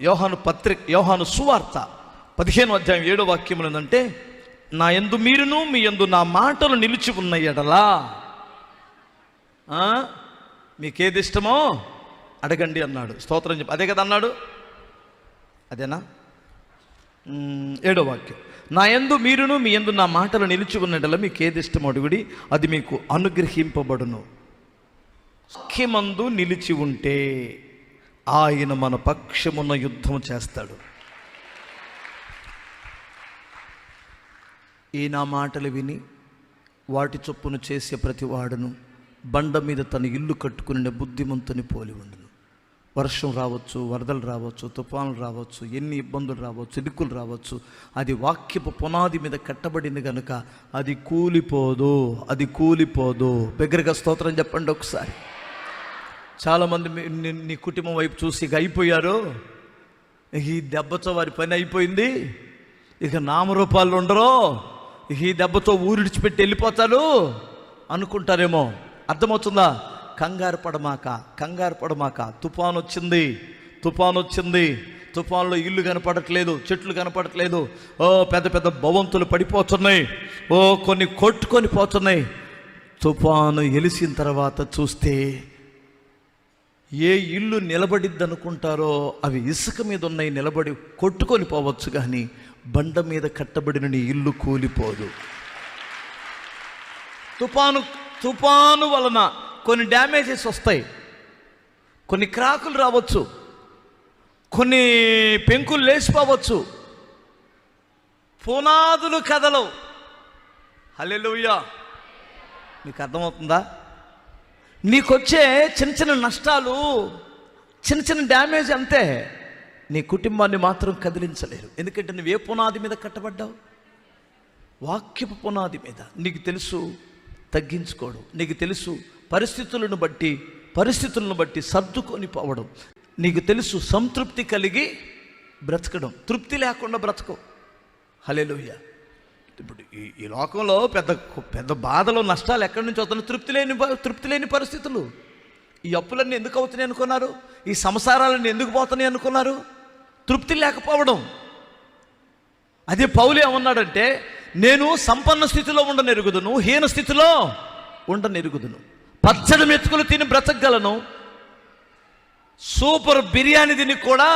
యోహాను పత్రిక యోహాను సువార్త పదిహేను అధ్యాయం ఏడో వాక్యం ఏంటంటే నా ఎందు మీరును మీ ఎందు నా మాటలు నిలిచి ఉన్న ఎడలా. మీకేది ఇష్టమో అడగండి అన్నాడు. స్తోత్రం చెప్పి అదే కదా అన్నాడు? అదేనా? ఏడో వాక్యం. నా ఎందు మీరును మీ ఎందు నా మాటలు నిలిచి ఉన్నడలా మీకు ఏది ఇష్టం అడుగుడి అది మీకు అనుగ్రహింపబడును. వాక్యమందు నిలిచి ఉంటే ఆయన మన పక్షమున్న యుద్ధం చేస్తాడు. ఈ నా మాటలు విని వాటి చొప్పున చేసే ప్రతి వాడును బండ మీద తన ఇల్లు కట్టుకునే బుద్ధిమంతుని పోలి ఉండును. వర్షం రావచ్చు వరదలు రావచ్చు తుఫానులు రావచ్చు ఎన్ని ఇబ్బందులు రావచ్చు ఇరుకులు రావచ్చు అది వాక్యపు పునాది మీద కట్టబడింది కనుక అది కూలిపోదు అది కూలిపోదు. బిగ్గరగా స్తోత్రం చెప్పండి ఒకసారి. చాలామంది నీ- కుటుంబం వైపు చూసి ఇక అయిపోయారు. ఈ దెబ్బతో వారి పని అయిపోయింది. ఇక నామరూపాలు ఉండరు. ఇక ఈ దెబ్బతో ఊరిడిచిపెట్టి వెళ్ళిపోతారు అనుకుంటారేమో. అర్థమవుతుందా? కంగారు పడమాక కంగారు పడమాక. తుఫాన్ వచ్చింది తుఫాన్ వచ్చింది. తుఫాన్లో ఇల్లు కనపడట్లేదు చెట్లు కనపడట్లేదు. ఓ పెద్ద పెద్ద భవంతులు పడిపోతున్నాయి. ఓ కొన్ని కొట్టుకొని పోతున్నాయి. తుఫాను ఎలిసిన తర్వాత చూస్తే ఏ ఇల్లు నిలబడిద్ది అనుకుంటారో అవి ఇసుక మీద ఉన్నాయి నిలబడి కొట్టుకొని పోవచ్చు కానీ బండ మీద కట్టబడిన నీ ఇల్లు కూలిపోదు. తుఫాను తుఫాను వలన కొన్ని డ్యామేజెస్ వస్తాయి. కొన్ని క్రాకులు రావచ్చు. కొన్ని పెంకులు లేచిపోవచ్చు. పునాదులు కదలవు. హలెలుయ్యా మీకు అర్థమవుతుందా? నీకొచ్చే చిన్న చిన్న నష్టాలు చిన్న చిన్న డ్యామేజ్ అంతే. నీ కుటుంబాన్ని మాత్రం కదిలించలేరు. ఎందుకంటే నువ్వు ఏ పునాది మీద కట్టబడ్డావు? వాక్యపు పునాది మీద. నీకు తెలుసు తగ్గించుకోవడం నీకు తెలుసు పరిస్థితులను బట్టి పరిస్థితులను బట్టి సర్దుకొని పోవడం. నీకు తెలుసు సంతృప్తి కలిగి బ్రతకడం. తృప్తి లేకుండా బ్రతకం హలేలుయ్య ఇప్పుడు ఈ ఈ లోకంలో పెద్ద పెద్ద బాధలు నష్టాలు ఎక్కడి నుంచి వస్తున్నాయి? తృప్తి లేని తృప్తి లేని పరిస్థితులు. ఈ అప్పులన్నీ ఎందుకు అవుతున్నాయి అనుకున్నారు? ఈ సంసారాలన్నీ ఎందుకు పోతున్నాయి అనుకున్నారు? తృప్తి లేకపోవడం. అదే పౌలు ఏమన్నాడంటే నేను సంపన్న స్థితిలో ఉండనెరుగుదును హీన స్థితిలో ఉండనెరుగుదును. పచ్చడి మెతుకులు తిని బ్రతకగలను. సూపర్ బిర్యానీ తిని కూడా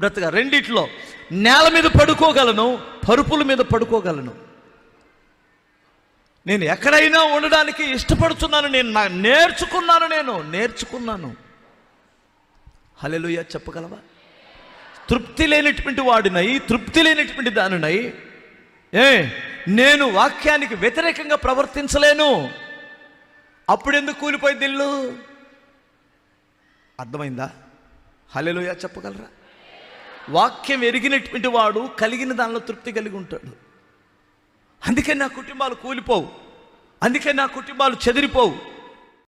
బ్రతక రెండిట్లో. నేల మీద పడుకోగలను పరుపుల మీద పడుకోగలను. నేను ఎక్కడైనా ఉండడానికి ఇష్టపడుతున్నాను నేను నా నేర్చుకున్నాను నేను నేర్చుకున్నాను. హలెలుయ చెప్పగలవా? తృప్తి లేనటువంటి వాడినై తృప్తి లేనటువంటి దానినై ఏ నేను వాక్యానికి వ్యతిరేకంగా ప్రవర్తించలేను. అప్పుడెందుకు కూలిపోయింది ఇల్లు అర్థమైందా? హలెలుయ చెప్పగలరా? వాక్యం ఎరిగినటువంటి వాడు కలిగిన దానిలో తృప్తి కలిగి ఉంటాడు. అందుకే నా కుటుంబాలు కూలిపోవు. అందుకే నా కుటుంబాలు చెదిరిపోవు.